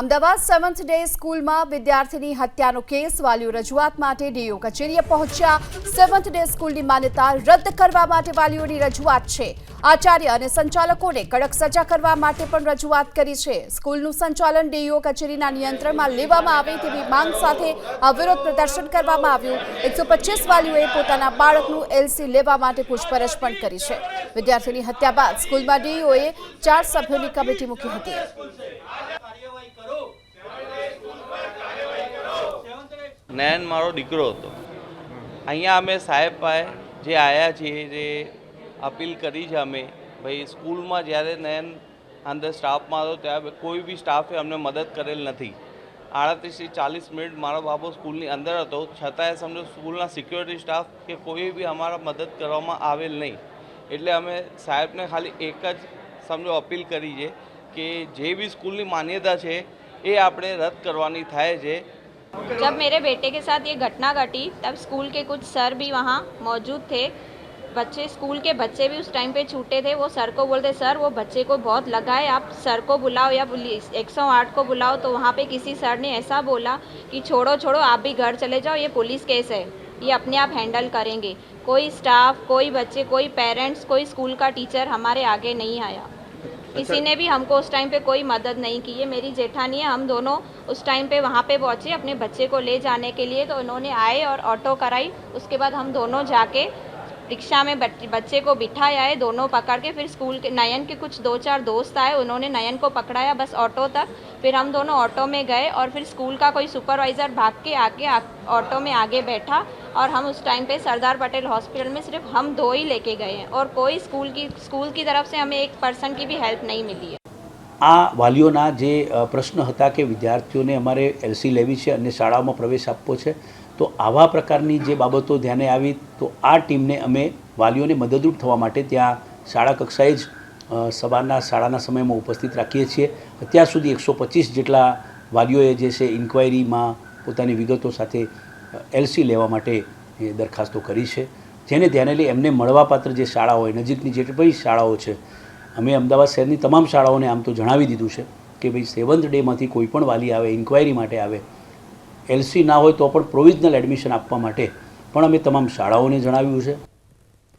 Ahmedabad seventh day સ્કૂલમાં વિદ્યાર્થીની હત્યાનો કેસ, વાલીઓ રજૂઆત માટે ડીઓ કચેરીએ પહોંચ્યા. સેવન્થ ડે સ્કૂલની માન્યતા રદ કરવા માટે વાલીઓની રજૂઆત છે. આચાર્ય અને સંચાલકોને કડક સજા કરવા માટે પણ રજૂઆત કરી છે. સ્કૂલનું સંચાલન ડીઓ કચેરીના નિયંત્રણમાં લેવામાં આવે તેવી માંગ સાથે અવિરોધ પ્રદર્શન કરવામાં આવ્યું. એકસો વાલીઓએ પોતાના બાળકનું એલસી લેવા માટે પૂછપરછ પણ કરી છે. વિદ્યાર્થીની હત્યા બાદ સ્કૂલમાં ડીઓએ ચાર સભ્યોની કમિટી મૂકી હતી. નયન મારો દીકરો હતો. અહીંયા અમે સાહેબ પાસે જે આવ્યા છીએ, જે અપીલ કરી છે અમે, ભાઈ સ્કૂલમાં જ્યારે નયન અંદર સ્ટાફમાં હતો, ત્યારે કોઈ બી સ્ટાફે અમને મદદ કરેલ નથી. આડત્રીસથી ચાલીસ મિનિટ મારો બાબો સ્કૂલની અંદર હતો. છતાંય સમજો સ્કૂલના સિક્યોરિટી સ્ટાફ કે કોઈ બી અમારા મદદ કરવામાં આવેલ નહીં. એટલે અમે સાહેબને ખાલી એક જ સમજો અપીલ કરી છે કે જે બી સ્કૂલની માન્યતા છે, એ આપણે રદ કરવાની થાય છે. जब मेरे बेटे के साथ ये घटना घटी, तब स्कूल के कुछ सर भी वहाँ मौजूद थे। बच्चे, स्कूल के बच्चे भी उस टाइम पे छूटे थे। वो सर को बोलते, सर, वो बच्चे को बहुत लगा है। आप सर को बुलाओ या पुलिस 108 को बुलाओ। तो वहाँ पे किसी सर ने ऐसा बोला कि, छोड़ो छोड़ो, आप भी घर चले जाओ। ये पुलिस केस है। ये अपने आप हैंडल करेंगे। कोई स्टाफ कोई बच्चे, कोई पेरेंट्स कोई स्कूल का टीचर हमारे आगे नहीं आया। किसी ने भी हमको उस टाइम पे कोई मदद नहीं की। है मेरी जेठानी है, हम दोनों उस टाइम पे वहाँ पे पहुँचे अपने बच्चे को ले जाने के लिए। तो उन्होंने आए और ऑटो कराई। उसके बाद हम दोनों जाके रिक्शा में बच- बच्चे को बिठाया है दोनों पकड़ के फिर स्कूल के नयन के कुछ दो चार दोस्त आए उन्होंने नयन को पकड़ाया बस ऑटो तक फिर हम दोनों ऑटो में गए और फिर स्कूल का कोई सुपरवाइज़र भाग के आके आ, ऑटो में आगे बैठा और हम उस टाइम पे सरदार पटेल हॉस्पिटल में सिर्फ हम दो ही लेके गए हैं और कोई स्कूल की स्कूल की तरफ से हमें एक पर्सन की भी हेल्प नहीं मिली है આ વાલીઓના જે અ, પ્રશ્ન હતા કે વિદ્યાર્થીઓને અમારે એલસી લેવી છે અને શાળાઓમાં પ્રવેશ આપવો છે તો આવા પ્રકારની જે બાબતો ધ્યાને આવી, તો આ ટીમને અમે વાલીઓને મદદરૂપ થવા માટે ત્યાં શાળા કક્ષાએ જ સવારના, શાળાના સમયમાં ઉપસ્થિત રાખીએ છીએ. અત્યાર સુધી એકસો પચીસ જેટલા વાલીઓએ જે છે ઇન્ક્વાયરીમાં પોતાની વિગતો સાથે એલસી લેવા માટે દરખાસ્તો કરી છે. જેને ધ્યાને લઈ એમને મળવાપાત્ર જે શાળા હોય, નજીકની જેટલી શાળાઓ છે, અમે અમદાવાદ શહેરની તમામ શાળાઓને આમ તો જણાવી દીધું છે કે ભાઈ સેવન્થ ડેમાંથી કોઈ પણ વાલી આવે, ઇન્ક્વાયરી માટે આવે એલસી ના હોય તો પણ પ્રોવિઝનલ એડમિશન આપવા માટે પણ અમે તમામ શાળાઓને જણાવ્યું છે.